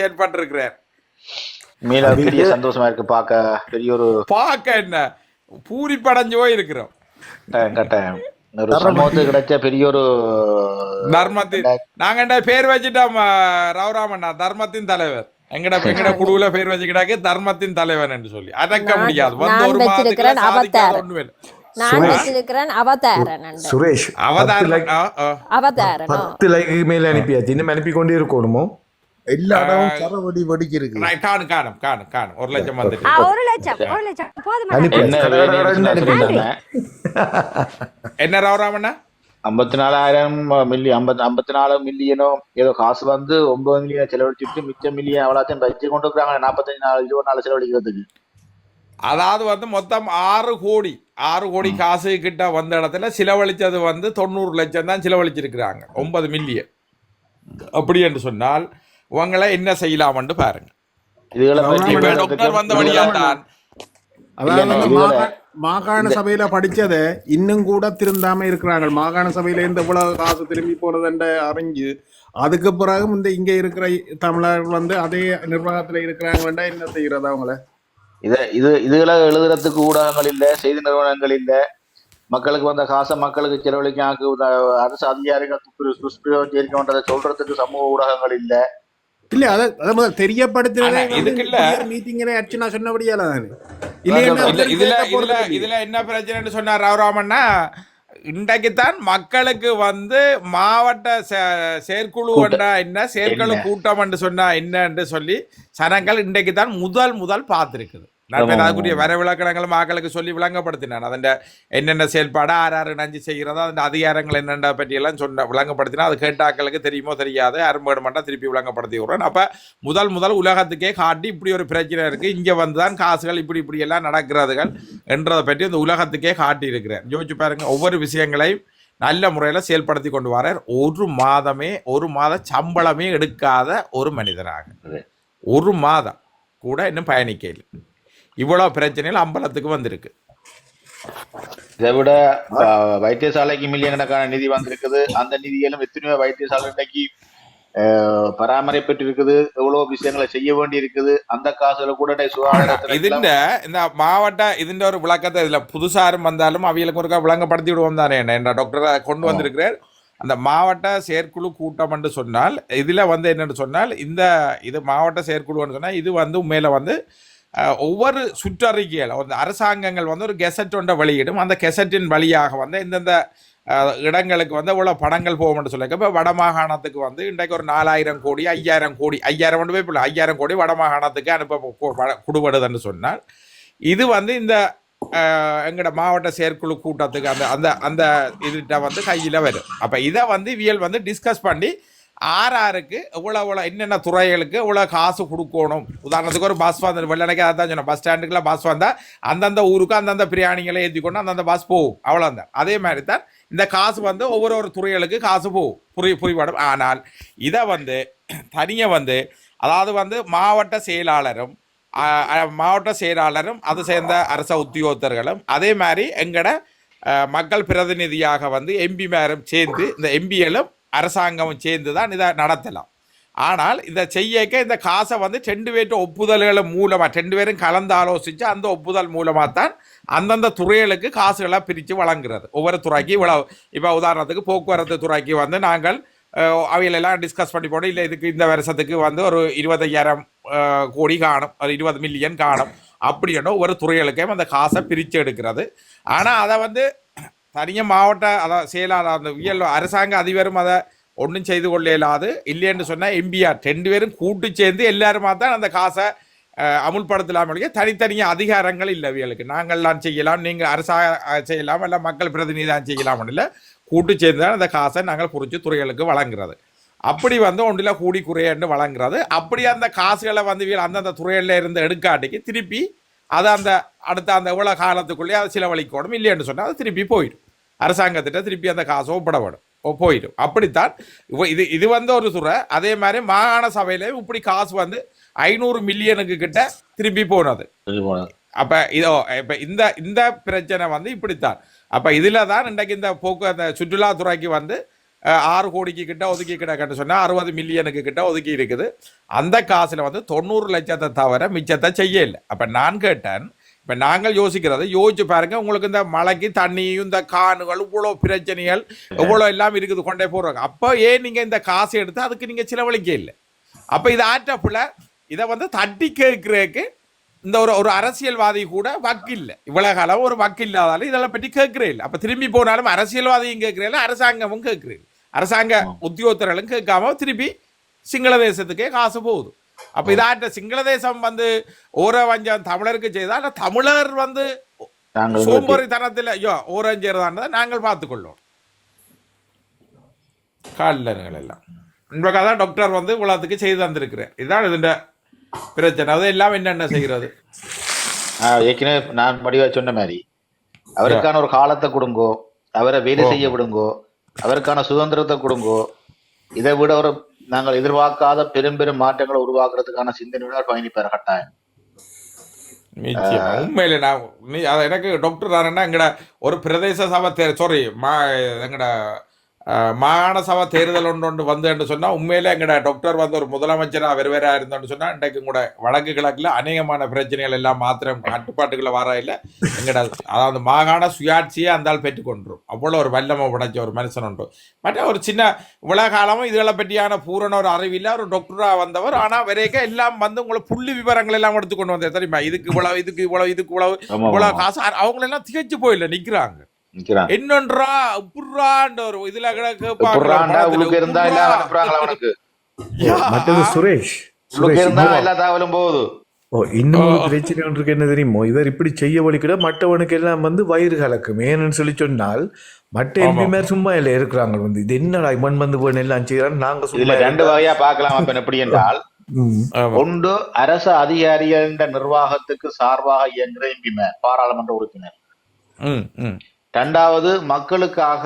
செயற்பட்டிருக்கிறார் மீள பெரிய சந்தோஷமா இருக்கு. பார்க்க பெரிய ஒரு பார்க்க என்ன? பூரி படைஞ்சு போய் இருக்கிறோம். கட்டாயம் கட்டாயம். ஒரு சமூகத்துக்கு கிடைச்ச பெரிய ஒரு தர்மத்தின் நாங்க பேர் வச்சுட்டோம் ரவுராமண்ணா? தர்மத்தின் தலைவர். எங்கட எங்கட குழுவுல பேர் வச்சுக்கிட்டாக்க தர்மத்தின் தலைவர் என்று சொல்லி. அடக்க நான் முடியாது. வந்து ஒரு. நான் வச்சிருக்கிறேன் அவதாரன் என்று. சுரேஷ். ஆ. அவதாரனோ பத்து லைக்கு மேல அனுப்பியாச்சு. இன்னும் அனுப்பி கொண்டே இருக்கணுமோ? எல்லா இடமும் சரவடி வடிக்கு இருக்கு காணும் காணும் காணும் காணும் ஒரு லட்சம் ஆ, வந்துட்டு ஒரு லட்சம் ஒரு லட்சம் போதுமா அனுப்பி என்ன ரவுராமண்ணா ஐம்பத்தி நாலாயிரம் மில்லி ஐம்பத்தி ஐம்பத்தி நாலு மில்லியனோ ஏதோ காசு வந்து ஒன்பது மில்லியன் செலவழிச்சுட்டு மிச்ச மில்லியன் எவ்வளோத்தையும் வச்சு கொண்டு இருக்கிறாங்க நாற்பத்தஞ்சு நாலு இருபது நாலு செலவழிக்கிறதுக்கு அதாவது வந்து மொத்தம் ஆறு கோடி ஆறு கோடி காசு கிட்ட வந்த இடத்துல செலவழிச்சது வந்து தொண்ணூறு லட்சம் தான் செலவழிச்சிருக்கிறாங்க ஒன்பது மில்லியன் அப்படி என்று சொன்னால் உங்களை என்ன செய்யலாம்னு பாருங்க. டாக்டர் வந்த வழியா தான். மாகாண சபையில படிச்சதை இன்னும் கூட திருந்தாம இருக்கிறாங்க மாகாண சபையில இருந்து இவ்வளவு காசு திரும்பி போனதுன்ற அறிஞ்சு அதுக்கு பிறகு இந்த இங்க இருக்கிற தமிழர்கள் வந்து அதே நிர்வாகத்துல இருக்கிறாங்க வேண்டாம் என்ன செய்யறது அவங்கள? இது இது இதுகளை எழுதுறதுக்கு ஊடகங்கள் இல்ல செய்தி நிறுவனங்கள் இல்ல. மக்களுக்கு வந்த காசை மக்களுக்கு செலவழிக்க அரசு அதிகாரிகள் துஷ்பிர- துஷ்பிரயோகிக்கிறதை சொல்றதுக்கு சமூக ஊடகங்கள் இல்ல. இல்ல அத அத முதல்ல தெரியப்படுத்துறதே ஆனா, இதுக்கு இல்ல. மீட்டிங்ல அர்ச்சனா சொன்னபடியால தானே இதுல இதுல. இதுல என்ன பிரச்சனைன்னு சொன்னார் ரவுராமண்ணா இன்றைக்கு தான் மக்களுக்கு வந்து மாவட்ட செ- செயற்குழு என்றா என்ன செயற்குழு? கூட்டம் என்று சொன்னா என்னன்னு சொல்லி சனங்கள் இன்றைக்கு தான் முதல் முதல் பார்த்திருக்குது நான் அதுக்குரிய. வர விளக்கணங்கள் மக்களுக்கு சொல்லி விளங்கப்படுத்தினான். அதன் என்னென்ன செயல்பாடு ஆறு ஆறு நஞ்சு செய்கிறதோ அதன் அதிகாரங்கள் என்னென்ன பற்றியெல்லாம் சொன்ன விளங்கப்படுத்தினா அது கேட்டாக்களுக்கு தெரியுமோ தெரியாது அரும்பேடுமாட்டா திருப்பி விளங்கப்படுத்தி விடுறோம் அப்ப முதல் முதல் உலகத்துக்கே காட்டி இப்படி ஒரு பிரச்சனை இருக்கு. இங்க வந்து தான் காசுகள் இப்படி இப்படி எல்லாம் நடக்கிறதுகள் என்றதை பற்றி இந்த உலகத்துக்கே காட்டி இருக்கிறேன் யோசிச்சு பாருங்க ஒவ்வொரு விஷயங்களையும் நல்ல முறையில் செயல்படுத்தி கொண்டு வரார் ஒரு மாதமே ஒரு மாத சம்பளமே எடுக்காத ஒரு மனிதராக. ஒரு மாதம் கூட இன்னும் பயணிக்கல இவ்வளவு பிரச்சனைகள் அம்பலத்துக்கு வந்திருக்கு. இதை விட வைத்தியசாலைக்கு மில்லியன் கணக்கான நிதி வந்திருக்குது. அந்த நிதியிலும் எத்தனையோ வைத்தியசாலைக்கு இன்னைக்கு பராமரிப்பட்டு இருக்குது எவ்வளவு விஷயங்களை செய்ய வேண்டி இருக்குது அந்த காசுல கூட இதுண்ட இந்த மாவட்ட இதுண்ட ஒரு விளக்கத்தை இதுல புதுசாரும் வந்தாலும் அவங்களுக்கு ஒருக்கா விளங்கப்படுத்தி விடுவோம் தானே. என்ன டாக்டர் கொண்டு வந்திருக்கிறார். அந்த மாவட்ட செயற்குழு கூட்டம் என்று சொன்னால் இதுல வந்து என்னன்னு சொன்னால் இந்த இது மாவட்ட செயற்குழு சொன்னால் இது வந்து உண்மையில் வந்து ஒவ்வொரு சுற்றறிக்கையில் அந்த அரசாங்கங்கள் வந்து ஒரு கெசட் ஒன்றை வெளியிடும். அந்த கெசட்டின் வழியாக வந்து இந்தந்த இடங்களுக்கு வந்து இவ்வளோ படங்கள் போகும்னு சொல்லியிருக்க. இப்போ வடமாகாணத்துக்கு வந்து இன்றைக்கு ஒரு நாலாயிரம் கோடி ஐயாயிரம் கோடி ஐயாயிரம் கொண்டு போய் இப்போ ஐயாயிரம் கோடி வடமாகாணத்துக்கு அனுப்ப கொ- கொடுபடுதுன்னு சொன்னால் இது வந்து இந்த எங்களோட மாவட்ட செயற்குழு கூட்டத்துக்கு அந்த அந்த அந்த இதுகிட்ட வந்து கையில் வரும். அப்போ இதை வந்து வியல் வந்து டிஸ்கஸ் பண்ணி ஆர் இவ்வளோ இவ்வளோ என்னென்ன துறைகளுக்கு இவ்வளோ காசு கொடுக்கணும்? உதாரணத்துக்கு ஒரு பஸ் வந்து வெள்ளனைக்கு அதான் சொன்னேன். பஸ் ஸ்டாண்டுக்குள்ள பஸ் வந்தால் அந்தந்த ஊருக்கு அந்தந்த பிரியாணிகளை ஏற்றி கொண்டு அந்தந்த பஸ் போகும். அவ்வளோதான் அதே மாதிரி தான் இந்த காசு வந்து ஒவ்வொரு ஒரு துறைகளுக்கு காசு போகும். புரி புரிபடும் ஆனால் இதை வந்து தனியாக வந்து அதாவது வந்து மாவட்ட செயலாளரும் மாவட்ட செயலாளரும் அது சேர்ந்த அரச உத்தியோகத்தர்களும் அதே மாதிரி எங்கட மக்கள் பிரதிநிதியாக வந்து எம்பி மேரும் சேர்ந்து இந்த எம்பிகளும் அரசாங்கமும் சேர்ந்து தான் இதை நடத்தலாம். ஆனால் இதை செய்யக்க இந்த காசை வந்து ரெண்டு பேர்ட்ட ஒப்புதல்கள் மூலமாக ரெண்டு பேரும் கலந்து ஆலோசித்து அந்த ஒப்புதல் மூலமாக தான் அந்தந்த துறைகளுக்கு காசுகளை பிரித்து வழங்குறது. ஒவ்வொரு துறைக்கு இவ்வளவு இப்போ உதாரணத்துக்கு போக்குவரத்து துறைக்கு வந்து நாங்கள் அவையிலெல்லாம் டிஸ்கஸ் பண்ணி போனோம். இல்லை இதுக்கு இந்த வருஷத்துக்கு வந்து ஒரு இருபத்தையாயிரம் கோடி காணும். ஒரு இருபது மில்லியன் காணும். அப்படின்னா ஒரு துறைகளுக்கே அந்த காசை பிரித்து எடுக்கிறது. ஆனால் அதை வந்து தனியாக மாவட்ட அதான் செயலாளர் அந்த வியல் அரசாங்க அதிபரும் அதை ஒன்றும் செய்து கொள்ள இயலாது இல்லைன்னு சொன்னால் எம்பிஆர் ரெண்டு பேரும் கூட்டு சேர்ந்து எல்லாருமா தான் அந்த காசை அமுல்படுத்தலாமல் அமுல்படுத்தலாம் தனித்தனியாக அதிகாரங்கள் இல்லை இவர்களுக்கு. நாங்கள்லாம் செய்யலாம் நீங்கள் அரசாங்க செய்யலாம் இல்லை மக்கள் பிரதிநிதி தான் செய்யலாம் இல்லை. கூட்டு சேர்ந்து தான் அந்த காசை நாங்கள் குறித்து துறைகளுக்கு வழங்குறது. அப்படி வந்து ஒன்றில் கூடி குறையன்னு வழங்குறது. அப்படி அந்த காசுகளை வந்து இவர்கள் அந்தந்த துறையில் இருந்து எடுக்காட்டிக்கு திருப்பி அதை அந்த அடுத்த அந்த இவ்வளோ காலத்துக்குள்ளேயே அதை செலவழிக்கணும் இல்லைன்னு சொன்னால் அது திருப்பி போயிடும். அரசாங்கத்திட்ட திருப்பி அந்த காசு ஒப்படப்படும். ஓ, போயிடும். அப்படித்தான் இது இது வந்து ஒரு துறை. அதே மாதிரி மாகாண சபையில இப்படி காசு வந்து ஐநூறு மில்லியனுக்கு கிட்ட திருப்பி போனது. அப்ப இதோ இப்ப இந்த இந்த பிரச்சனை வந்து இப்படித்தான். அப்ப இதுல தான் இன்றைக்கு இந்த போக்கு அந்த சுற்றுலாத்துறைக்கு வந்து ஆறு கோடிக்கு கிட்ட ஒதுக்கி கிடக்கன்னு சொன்னால் அறுபது மில்லியனுக்கு கிட்ட ஒதுக்கி இருக்குது. அந்த காசில் வந்து தொண்ணூறு லட்சத்தை தவிர மிச்சத்தை செய்ய இல்லை அப்போ நான் கேட்டேன் இப்போ நாங்கள் யோசிக்கிறது யோசிச்சு பாருங்க உங்களுக்கு இந்த மழைக்கு தண்ணியும் இந்த காணுகள் இவ்வளோ பிரச்சனைகள் இவ்வளோ எல்லாம் இருக்குது கொண்டே போடுறாங்க அப்போ ஏன் நீங்கள் இந்த காசை எடுத்து அதுக்கு நீங்கள் செலவழிக்க இல்லை? அப்போ இது ஆற்றப்புல இதை வந்து தட்டி கேட்குறதுக்கு இந்த ஒரு ஒரு அரசியல்வாதி கூட வக்கு இல்லை இவ்வளோ காலம் ஒரு வக்கு இல்லாதாலும் இதெல்லாம் பற்றி கேட்கிறே இல்லை. அப்போ திரும்பி போனாலும் அரசியல்வாதியும் கேட்கிறேன் அரசாங்கமும் கேட்கிறேன் அரசாங்க உத்தியோகத்தர்களும் கேட்காம திருப்பி சிங்கள தேசத்துக்கே காசு போகுது. அப்போ இதாட்ட சிங்கள தேசம் வந்து ஓர வஞ்சம் தமிழருக்கு செய்தால் தமிழர் வந்து சோம்பேறித்தனத்தில் ஐயோ ஓரஞ்சேறதான்றதை நாங்கள் பார்த்துக்கொள்ளோம் காலிலர்கள் எல்லாம். உங்களுக்காக தான் டாக்டர் வந்து இவ்வளோத்துக்கு செய்து தந்திருக்கிறேன். இதுதான் இதுண்ட பிரச்சனை. அது எல்லாம் என்னென்ன செய்கிறது? ஏற்கனவே நான் படிவா சொன்ன மாதிரி அவருக்கான ஒரு காலத்தை கொடுங்கோ அவரை வேலை செய்ய விடுங்கோ அதற்கான சுதந்திரத்தை கொடுங்கோ. இதை விட ஒரு நாங்கள் எதிர்பார்க்காத பெரும் பெரும் மாற்றங்களை உருவாக்குறதுக்கான சிந்தனையுடன் பயணிப்பார் கட்டாயம். உண்மையில நான் நீ அதை எனக்கு டாக்டர் யாருன்னா எங்கட ஒரு பிரதேச சபை சாரி மா எங்கட மாகாண சபை தேர்தல் ஒன்று ஒன்று வந்து சொன்னால் உண்மையில எங்கட டாக்டர் வந்து ஒரு முதலமைச்சராக வெறுவேறாக இருந்தோன்னு சொன்னால் இன்றைக்கு கூட வடக்கு கிழக்கில் அநேகமான பிரச்சனைகள் எல்லாம் மாத்திரம் கட்டுப்பாட்டுகளை வர இல்லை எங்கட அதாவது மாகாண சுயாட்சியை அந்தால் பெற்றுக்கொண்டுரும் அவ்வளோ ஒரு வல்லமை உடைச்ச ஒரு மனுஷன் உண்டு மற்ற ஒரு சின்ன இவ்வளோ காலமும் இதுகளை பற்றியான பூரண ஒரு அறிவில்ல ஒரு டாக்டராக வந்தவர் ஆனால் வரைக்கும் எல்லாம் வந்து உங்களை புள்ளி விவரங்கள் எல்லாம் எடுத்து கொண்டு வந்தார் தெரியுமா இதுக்கு இவ்வளவு இதுக்கு இவ்வளவு இதுக்கு இவ்வளவு ஆமா. காசு அவங்களெல்லாம் திகைச்சு போயில நிக்கிறாங்க நிக்கிறான் என்னன்றா? புறான்ற ஒரு இதுல கூட கேட்பாங்க புறாண்டா படத்துல, உள்ளுக்கு இருந்தா. எல்லாம் அனுப்புறாங்களா அவனுக்கு யா. மற்றது சுரேஷ். இருந்தா எல்லா தகவலும் போகுது. ஓ இன்னும் ஒரு பிரச்சனை ஒன்று இருக்கு என்ன தெரியுமோ? இவர் இப்படி செய்ய வலிக்கிட மற்றவனுக்கு எல்லாம் வந்து வயிறு கலக்கும். ஏன்னு சொல்லி சொன்னால் மற்ற ஆமா. எம்பி மேல் சும்மா இல்லை இருக்கிறாங்க வந்து. இது என்னடா இவன் வந்து போய் எல்லாம் செய்யறான் நாங்க சும்மா ரெண்டு வகையா பார்க்கலாம் அப்ப எப்படி என்றால். ஒன்று அரசு அதிகாரிகள் என்ற நிர்வாகத்துக்கு சார்பாக இயங்குகிற எம்பிமார் பாராளுமன்ற உறுப்பினர். ம், ம். ரெண்டாவது மக்களுக்காக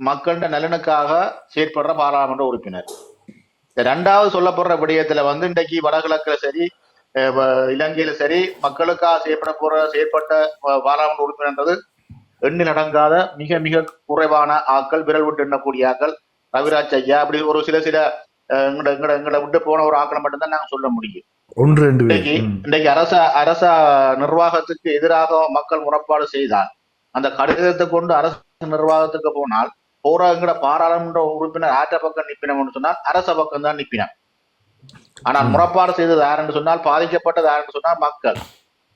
மக்களோட நலனுக்காக செயற்படுற பாராளுமன்ற உறுப்பினர். இந்த ரெண்டாவது சொல்லப்படுற விடயத்துல வந்து இன்றைக்கு வடகிழக்குல சரி இலங்கையில சரி மக்களுக்காக செயற்பட போற செயற்பட்ட பாராளுமன்ற உறுப்பினர்ன்றது எண்ணில் அடங்காத மிக மிக குறைவான ஆட்கள் விரல் விட்டு எண்ணக்கூடிய ஆட்கள் ரவிராஜ் ஐயா அப்படி ஒரு சில சில எங்கட எங்கட எங்கட விட்டு போன ஒரு ஆக்களை மட்டும்தான் நாங்க சொல்ல முடியும். ஒன்று ரெண்டு. இன்னைக்கு அரச அரச நிர்வாகத்துக்கு எதிராக மக்கள் முறைப்பாடு செய்தால் அந்த கடிதத்தை கொண்டு அரசு நிர்வாகத்துக்கு போனால் போறவங்கிற பாராளுமன்ற உறுப்பினர் ஆற்ற பக்கம் நிப்பினம்னு சொன்னால் அரச பக்கம் தான் நிப்பினம். ஆனால் முறைப்பாடு செய்தது யாருன்னு சொன்னால் பாதிக்கப்பட்டது யாருன்னு சொன்னால் மக்கள்.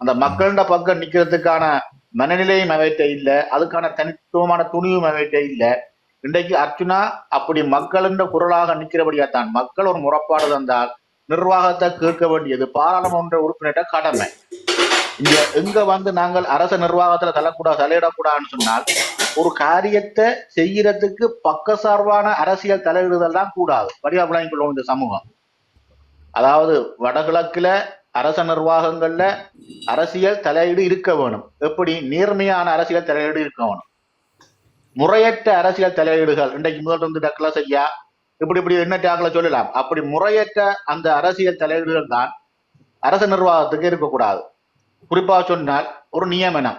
அந்த மக்களின் பக்கம் நிக்கிறதுக்கான மனநிலையும் அவர்கிட்ட இல்ல அதுக்கான தனித்துவமான துணியும் அவர்கிட்ட இல்ல. இன்றைக்கு அர்ச்சுனா அப்படி மக்களின் குரலாக நிக்கிறபடியா தான் மக்கள் ஒரு முறைப்பாடு தந்தால் நிர்வாகத்தை கேட்க வேண்டியது பாராளுமன்ற உறுப்பினர்கிட்ட கடமை. இங்க எங்க வந்து நாங்கள் அரச நிர்வாகத்துல தலைக்கூடாது தலையிடக்கூடாதுன்னு சொன்னால் ஒரு காரியத்தை செய்யறதுக்கு பக்கசார்பான அரசியல் தலையிடுதல் தான் கூடாது. வடிவா விளங்கிக் இந்த சமூகம். அதாவது வடகிழக்குல அரச நிர்வாகங்கள்ல அரசியல் தலையீடு இருக்க வேணும். எப்படி? நேர்மையான அரசியல் தலையீடு இருக்க வேணும். முறையற்ற அரசியல் தலையீடுகள். இன்றைக்கு முதல் வந்து டக்ளஸ் ஐயா இப்படி இப்படி என்ன டேக்ல சொல்லலாம்? அப்படி முறையற்ற அந்த அரசியல் தலையீடுகள் தான் அரச நிர்வாகத்துக்கு இருக்கக்கூடாது. குறிப்பா சொன்னால் ஒரு நியமனம்.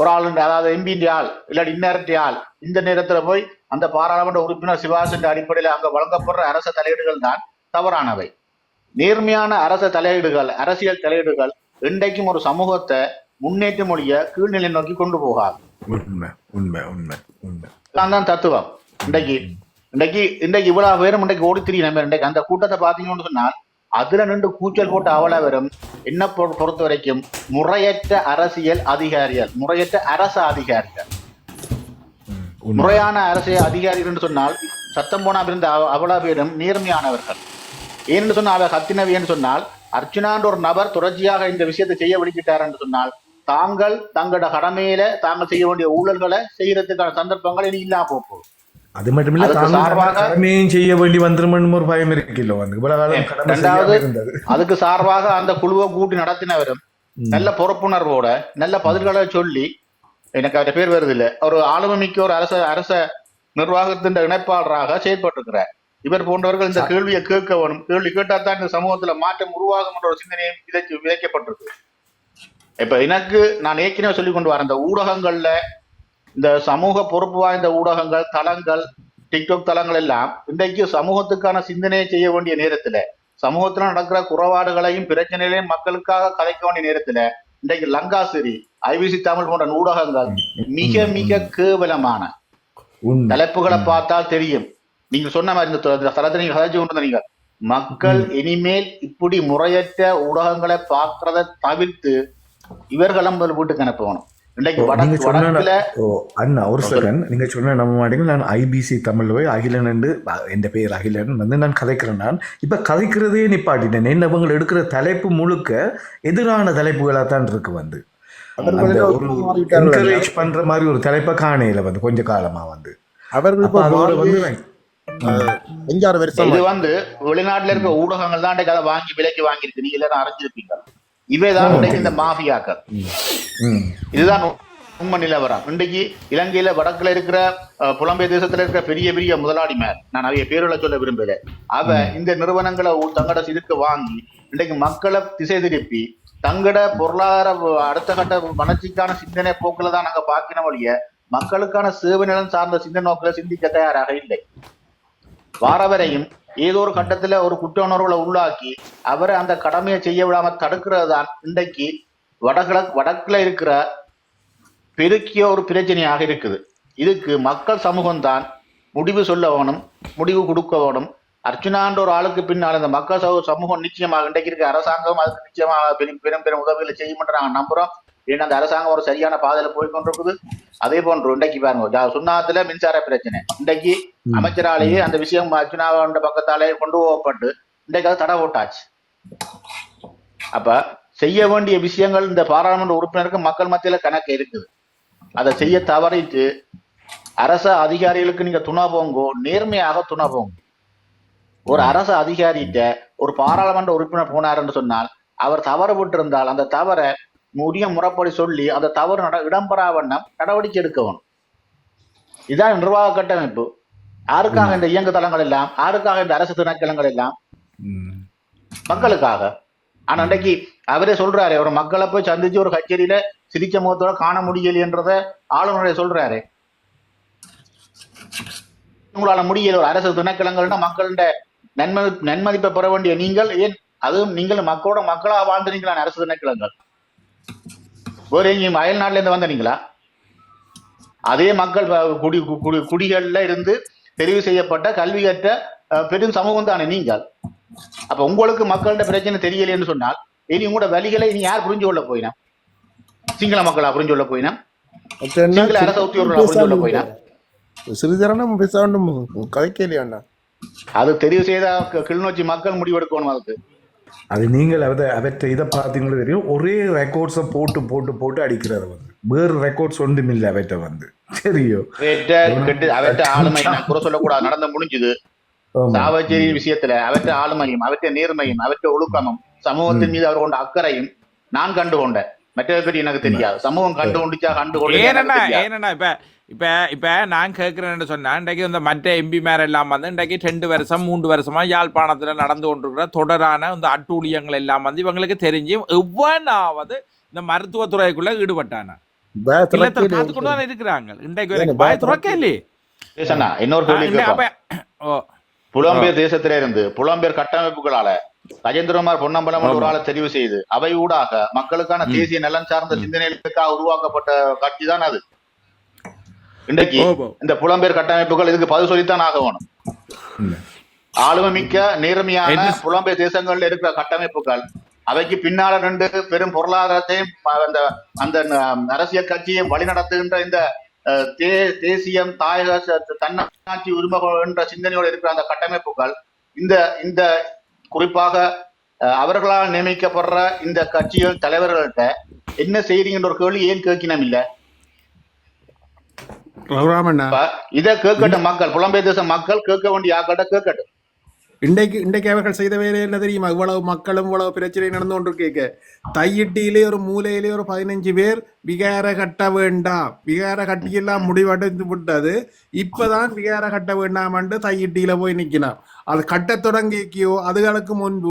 ஒரு ஆள் அதாவது எம்பின்ற ஆள் இல்லாட்டி இந்நேரத்தை ஆள் இந்த நேரத்துல போய் அந்த பாராளுமன்ற உறுப்பினர் சிவாசன் அடிப்படையில் அங்க வழங்கப்படுற அரச தலையீடுகள் தான் தவறானவை. நேர்மையான அரச தலையீடுகள் அரசியல் தலையீடுகள் இன்றைக்கும் ஒரு சமூகத்தை முன்னேற்ற மொழிய கீழ்நிலை நோக்கி கொண்டு போகாது. உண்மை உண்மை உண்மை உண்மை. தான் தத்துவம். இன்றைக்கு இன்றைக்கு இன்றைக்கு இவ்வளவு பேரும் இன்றைக்கு ஓடி திரியும் இன்றைக்கு அந்த கூட்டத்தை பாத்தீங்கன்னு சொன்னால் அதுல நின்று கூச்சல் போட்டு அவல வரும் என்ன பொறுத்த வரைக்கும் முறையற்ற அரசியல் அதிகாரிகள் முறையற்ற அரச அதிகாரிகள். முறையான அரசியல் அதிகாரிகள் என்று சொன்னால் சத்தம் போனா இருந்த அவ- அவ்வளவு பேரும் நேர்மையானவர்கள் ஏன்னு சொன்னால் அவர் கத்தினவி என்று சொன்னால் அர்ச்சுனான்ற ஒரு நபர் தொடர்ச்சியாக இந்த விஷயத்தை செய்ய விடுக்கிட்டார் என்று சொன்னால் தாங்கள் தங்களோட கடமையில தாங்கள் செய்ய வேண்டிய ஊழல்களை செய்யறதுக்கான சந்தர்ப்பங்கள் இனி இல்லாம போக போகுது. அது மட்டும் சார்பாக- கடமையும் செய்ய வேண்டி வந்துருமன்னு ஒரு பயம் இருக்கில்ல வந்து ரெண்டாவது- இருந்தது. அதுக்கு சார்பாக அந்த குழுவை கூட்டி நடத்தினவரும். நல்ல பொறுப்புணர்வோட நல்ல பதில்களை சொல்லி எனக்கு அவருடைய பேர் வருது இல்ல ஒரு ஆளுமை மிக்க ஒரு அரச அரச நிர்வாகத்தின் இணைப்பாளராக செயல்பட்டிருக்கிறார். இவர் போன்றவர்கள் இந்த கேள்வியை கேட்க வேணும். கேள்வி கேட்டா தான் இந்த சமூகத்துல மாற்றம் உருவாகும் என்ற ஒரு சிந்தனையும் விதைக்கப்பட்டிருக்கு. இப்ப எனக்கு நான் ஏற்கனவே சொல்லி கொண்டு வரேன் இந்த ஊடகங்கள்ல இந்த சமூக பொறுப்பு வாய்ந்த ஊடகங்கள் தளங்கள் டிக்டாக் தளங்கள் எல்லாம் இன்றைக்கு சமூகத்துக்கான சிந்தனையை செய்ய வேண்டிய நேரத்துல சமூகத்துல நடக்கிற குறைபாடுகளையும் பிரச்சனைகளையும் மக்களுக்காக கதைக்க வேண்டிய நேரத்துல இன்றைக்கு லங்காசிரி ஐபிசி தமிழ் போன்ற ஊடகங்கள் மிக மிக கேவலமான தலைப்புகளை பார்த்தா தெரியும். நீங்க சொன்ன மாதிரி இந்த தளத்தை நீங்க கதைச்சு கொண்டு வந்தீங்க மக்கள் இனிமேல் இப்படி முறையற்ற ஊடகங்களை பார்க்கறத தவிர்த்து இவர்களும் முதல் வீட்டுக்கு அனுப்பணும் அண்ணா ஒரு செகண்ட் நீங்க சொன்ன நம்ப மாட்டீங்க நான் ஐபிசி தமிழ் போய் அகிலன் என்று என் பேர் அகிலன் வந்து நான் கதைக்கிறேன் நான். இப்ப கதைக்கிறதே நிப்பாட்டிட்டேன். என்ன இவங்க எடுக்கிற தலைப்பு முழுக்க எதிரான தலைப்புகளா தான் இருக்கு வந்து. என்கரேஜ் பண்ற மாதிரி ஒரு தலைப்பை காணையில வந்து கொஞ்ச காலமா வந்து. அவர்கள் வந்து அஞ்சாறு வருஷம் இது வந்து வெளிநாட்டுல இருக்க ஊடகங்கள் தான் அதை வாங்கி விலைக்கு வாங்கியிருக்கு. நீங்க எல்லாரும் அறிஞ்சிருப்பீங்க. இவைதான் இன்றைக்கு இந்த மாஃபியாக்கள். இதுதான் உண்மை நிலவரம் இன்றைக்கு இலங்கையில வடக்குல இருக்கிற புலம்பெயர் தேசத்துல இருக்கிற பெரிய பெரிய முதலாளிமார் நான் அவைய பேர்களை சொல்ல விரும்பல அவ இந்த நிறுவனங்களை தங்கட சிதுக்கு வாங்கி இன்றைக்கு மக்களை திசை திருப்பி தங்கட பொருளாதார அடுத்த கட்ட வளர்ச்சிக்கான சிந்தனை போக்குல தான் நாங்க பார்க்கணும் வழிய மக்களுக்கான சேவை நிலம் சார்ந்த சிந்தனை நோக்கில சிந்திக்க தயாராக இல்லை. வாரவரையும் ஏதோ ஒரு கட்டத்துல ஒரு குற்ற உணர்வுகளை உள்ளாக்கி அவரை அந்த கடமையை செய்ய விடாம தடுக்கிறது தான் இன்றைக்கு வடகிழக்கு வடக்குல இருக்கிற பெருக்கிய ஒரு பிரச்சனையாக இருக்குது. இதுக்கு மக்கள் சமூகம் தான் முடிவு சொல்ல வேணும் முடிவு கொடுக்க வேணும் அர்ச்சுனான்ற ஒரு ஆளுக்கு பின்னால் இந்த மக்கள் சமூகம் நிச்சயமாக இன்றைக்கு இருக்க அரசாங்கம் அதுக்கு நிச்சயமாக பெரும் பெரும் பெரும் உதவிகளை செய்யும் நாங்கள் நம்புறோம். ஏன்னா அந்த அரசாங்கம் ஒரு சரியான பாதையில போய் கொண்டிருக்குது. அதே போன்று இன்றைக்கு பாருங்க சுண்ணாத்துல மின்சார பிரச்சனை. இன்றைக்கு அமைச்சராலேயே அந்த விஷயம் அர்ச்சுனாவோட பக்கத்தாலே கொண்டு போகப்பட்டு இன்றைக்கு அது தடை போட்டாச்சு அப்ப செய்ய வேண்டிய விஷயங்கள் இந்த பாராளுமன்ற உறுப்பினருக்கு மக்கள் மத்தியில கணக்கு இருக்குது. அதை செய்ய தவறிட்டு அரச அதிகாரிகளுக்கு நீங்க துணை போங்கோ நேர்மையாக துணை போங்க. ஒரு அரசு அதிகாரிகிட்ட ஒரு பாராளுமன்ற உறுப்பினர் போனார் சொன்னால் அவர் தவறு விட்டிருந்தால் அந்த தவறை உரிய முறைப்படி சொல்லி அந்த தவறு நட இடம்பெறா வண்ணம் நடவடிக்கை எடுக்க வேணும் இதுதான் நிர்வாக கட்டமைப்பு. யாருக்காக இந்த இயங்கு தளங்கள் எல்லாம் யாருக்காக இந்த அரசு திணைக்களங்கள் எல்லாம். மக்களுக்காக. ஆனா இன்றைக்கு அவரே சொல்றாரு ஒரு மக்களை போய் சந்திச்சு ஒரு கச்சேரியில சிரிச்ச முகத்தோட காண முடியலைன்றத ஆளுநரே சொல்றாரு. உங்களால முடியல ஒரு அரசு திணைக்களங்கள்னா மக்கள்கிட்ட நன்ம நன்மதிப்பை பெற வேண்டிய நீங்கள் ஏன்? அதுவும் நீங்கள் மக்களோட மக்களா வாழ்ந்துறீங்களா அரசு திணைக்களங்கள். வேற எங்கேயும் அயல் நாட்டுல இருந்து வந்தீங்களா அதே மக்கள் குடி குடி குடிகள்ல இருந்து தெரிவு செய்யப்பட்ட கல்வி கற்ற பெரும் சமூகம் தானே நீங்கள்? அப்ப உங்களுக்கு மக்கள்கிட்ட பிரச்சனை தெரியலைன்னு சொன்னால் இனி உங்களோட வழிகளை இனி யார் புரிஞ்சு கொள்ள போயினா? சிங்கள மக்களா புரிஞ்சு கொள்ள போயினா? சிங்கள அரச உத்தியோகர்களா புரிஞ்சு கொள்ள போயினா? சிறிதரனும் பேச வேண்டும் கதைக்கலையாண்டா அது தெரிவு செய்த கிளிநொச்சி மக்கள் முடிவெடுக்கணும் அதுக்கு. அது நீங்கள் அதை அவற்றை இதை பார்த்தீங்களோ தெரியும். ஒரே ரெக்கார்ட்ஸை போட்டு போட்டு போட்டு அடிக்கிறது வந்து. வேறு ரெக்கார்ட்ஸ் ஒன்றும் இல்லை அவற்றை வந்து. சரியோ அவற்ற ஆளுமை குறை சொல்லக்கூடாது. நடந்து முடிஞ்சுது. சாவச்சேரி விஷயத்துல அவற்ற ஆளுமையும் அவற்ற நேர்மையும் அவற்ற ஒழுக்கமும் சமூகத்தின் மீது அவர் கொண்ட அக்கறையும் நான் கண்டு கொண்டேன். மற்றவை பற்றி எனக்கு தெரியாது. சமூகம் கண்டு கொண்டுச்சா கண்டு கொண்டு ஏனண்ணா ஏனண்ணா இப்ப இப்ப இப்ப நான் கேட்கிறேன்னு சொன்னா இன்றைக்கு இந்த மற்ற எம்பி மேர் எல்லாம் வந்து இன்றைக்கு ரெண்டு வருஷம் மூன்று வருஷமா யாழ்ப்பாணத்துல நடந்து கொண்டிருக்கிற தொடரான இந்த அட்டூழியங்கள் எல்லாம் வந்து இவங்களுக்கு தெரிஞ்சு எவ்வளவாவது இந்த மருத்துவத்துறைக்குள்ள ஈடுபட்டான? இருக்கிறாங்க. இன்றைக்கு துறக்க இல்லையே இன்னொரு புலம்பெயர் தேசத்தில இருந்து புலம்பெயர் கட்டமைப்புகளால கஜேந்திரகுமார் பொன்னம்பலம் ஒரு ஆளை தெரிவு செய்து அவை ஊடாக மக்களுக்கான தேசிய நலன் சார்ந்த சிந்தனைகளுக்காக உருவாக்கப்பட்ட கட்சி தான் அது. இன்றைக்கு. இந்த புலம்பெயர் கட்டமைப்புகள் இதுக்கு பதில் சொல்லித்தான் ஆக வேணும். இல்ல. ஆளுமை மிக்க நேர்மையான புலம்பெயர் தேசங்கள்ல இருக்கிற கட்டமைப்புகள் அவைக்கு பின்னால ரெண்டு பெரும் பொருளாதாரத்தையும் அந்த அந்த அரசியல் கட்சியை வழிநடத்துகின்ற இந்த தே- தேசியம் தாயக தன்னாட்சி உரிமை என்ற சிந்தனையோடு இருக்கிற அந்த கட்டமைப்புகள் இந்த இந்த குறிப்பாக அவர்களால் நியமிக்கப்படுற இந்த கட்சிகள் தலைவர்கள்ட்ட என்ன செய்றீங்கன்ற ஒரு கேள்வி ஏன் கேட்கணும் இல்ல? இதை கேட்கட்டும் மக்கள் புலம்பெயர் தேச மக்கள் கேட்க வேண்டிய ஆக்கள்கிட்ட கேட்கட்டும். இன்றைக்கு இன்றைக்கு அவர்கள் செய்த வேலை என்ன தெரியுமா? இவ்வளவு மக்களும் இவ்வளவு பிரச்சனை நடந்து கொண்டு கேட்க தையிட்டியிலே ஒரு மூலையிலே ஒரு பதினஞ்சு பேர் விகார கட்ட வேண்டாம். விகார கட்டியெல்லாம் முடிவடைந்து விட்டது. இப்பதான் விகார கட்ட வேண்டாம் என்று தையிட்டியில போய் நிக்கணும் அது கட்ட தொடங்கியோ அதுகளுக்கு முன்பு